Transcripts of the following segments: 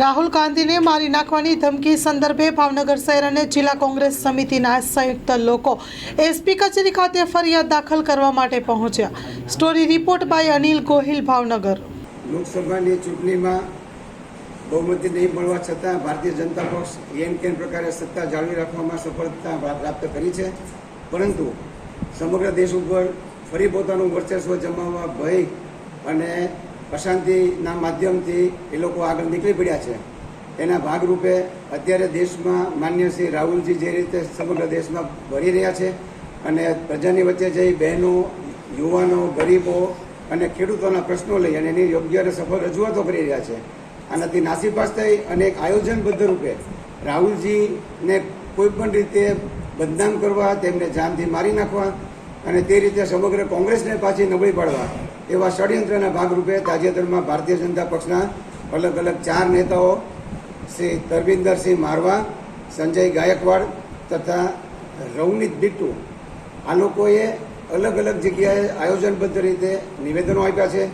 રાહુલ ગાંધીને મારી નાખવાની ધમકી સંદર્ભે ભાવનગર શહેર અને જિલ્લા કોંગ્રેસ સમિતિના સંયુક્ત લોકો એસપી કચેરી ખાતે ફરિયાદ દાખલ કરવા માટે પહોંચ્યા. Story report by Anil Gohil, Bhavnagar. લોકસભાની ચૂંટણીમાં બહુમતી નહીં મળવા છતાં ભારતીય જનતા પક્ષ એમ કેમ પ્રકારે સત્તા જાળવી રાખવામાં સફળતા પ્રાપ્ત કરી છે. પરંતુ સમગ્ર દેશ ઉપર ફરી પોતાનું વર્ચસ્વ જમાવવા ભય અને અશાંતિના માધ્યમથી એ લોકો આગળ નીકળી પડ્યા છે. એના ભાગરૂપે અત્યારે દેશમાં માન્ય શ્રી રાહુલજી જે રીતે સમગ્ર દેશમાં ભરી રહ્યા છે અને પ્રજાની વચ્ચે જઈ બહેનો, યુવાનો, ગરીબો અને ખેડૂતોના પ્રશ્નો લઈ અને એની યોગ્ય અને સફળ રજૂઆતો કરી રહ્યા છે. આનાથી નાસીપાસ થઈ અને એક આયોજનબદ્ધ રૂપે રાહુલજીને કોઈ પણ રીતે બદનામ કરવા, તેમને જાનથી મારી નાખવા અને તે રીતે સમગ્ર કોંગ્રેસને પાછી નબળી પાડવા એવા ષડયંત્રના ભાગરૂપે તાજેતરમાં ભારતીય જનતા પક્ષના અલગ અલગ ચાર નેતાઓ, શ્રી તરવિંદરસિંહ મારવા, સંજય ગાયકવાડ તથા રવનીત બિટ્ટુ, આ લોકોએ અલગ અલગ જગ્યાએ આયોજનબદ્ધ રીતે નિવેદનો આપ્યા છે.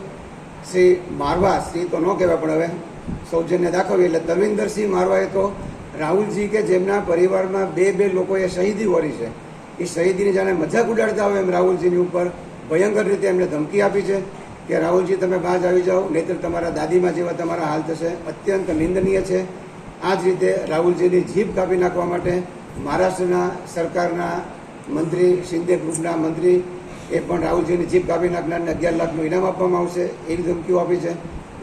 શ્રી મારવા, શ્રી તો ન કહેવાય પણ હવે સૌજન્ય દાખવી એટલે તરવિંદરસિંહ મારવાએ તો રાહુલજી કે જેમના પરિવારમાં બે બે લોકોએ શહીદી વરી છે. એ શહીદીની જાણે મજાક ઉડાડતા હોય એમ રાહુલજીની ઉપર ભયંકર રીતે એમને ધમકી આપી છે કે રાહુલજી, તમે બાજ આવી જાઓ, નહીતર તમારા દાદીમાં જેવા તમારા હાલ થશે. અત્યંત નિંદનીય છે. આ જ રીતે રાહુલજીની જીભ કાપી નાખવા માટે મહારાષ્ટ્રના સરકારના મંત્રી, શિંદે ગ્રુપના મંત્રી એ પણ રાહુલજીની જીભ કાપી નાખનારને અગિયાર લાખનું ઇનામ આપવામાં આવશે એવી ધમકીઓ આપી છે.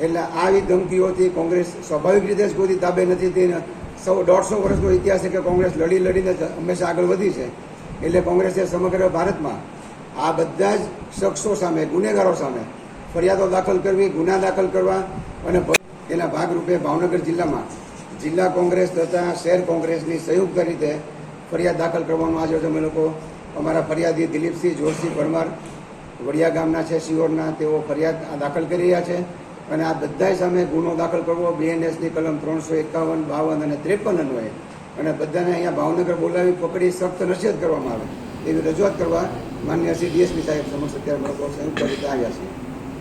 એટલે આવી ધમકીઓથી કોંગ્રેસ સ્વાભાવિક રીતે જ કોઈ તાબે નથી. તેને સૌ દોઢસો વર્ષનો ઇતિહાસ છે કે કોંગ્રેસ લડી લડીને હંમેશા આગળ વધી છે. એટલે કોંગ્રેસે સમગ્ર ભારતમાં આ બધા જ શખ્સો સામે, ગુનેગારો સામે ફરિયાદો દાખલ કરવી, ગુના દાખલ કરવા અને એના ભાગરૂપે ભાવનગર જિલ્લામાં જિલ્લા કોંગ્રેસ તથા શહેર કોંગ્રેસની સંયુક્ત રીતે ફરિયાદ દાખલ કરવાનું આજે અમે લોકો અમારા ફરિયાદી દિલીપસિંહ જોરસિંહ પરમાર વડિયા ગામના છે શિહોરના તેઓ ફરિયાદ દાખલ કરી રહ્યા છે અને આ બધાય સામે ગુનો દાખલ કરવો બીએનએસની કલમ ત્રણસો એકાવન, બાવન અને ત્રેપન અન્વયે અને બધાને અહીંયા ભાવનગર બોલાવી પકડી સખ્ત નસીહત કરવામાં આવે એવી રજૂઆત કરવા માન્ય ડીએસપી સાહેબ સમક્ષ અત્યારે લોકો સંયુક્ત રીતે આવ્યા છીએ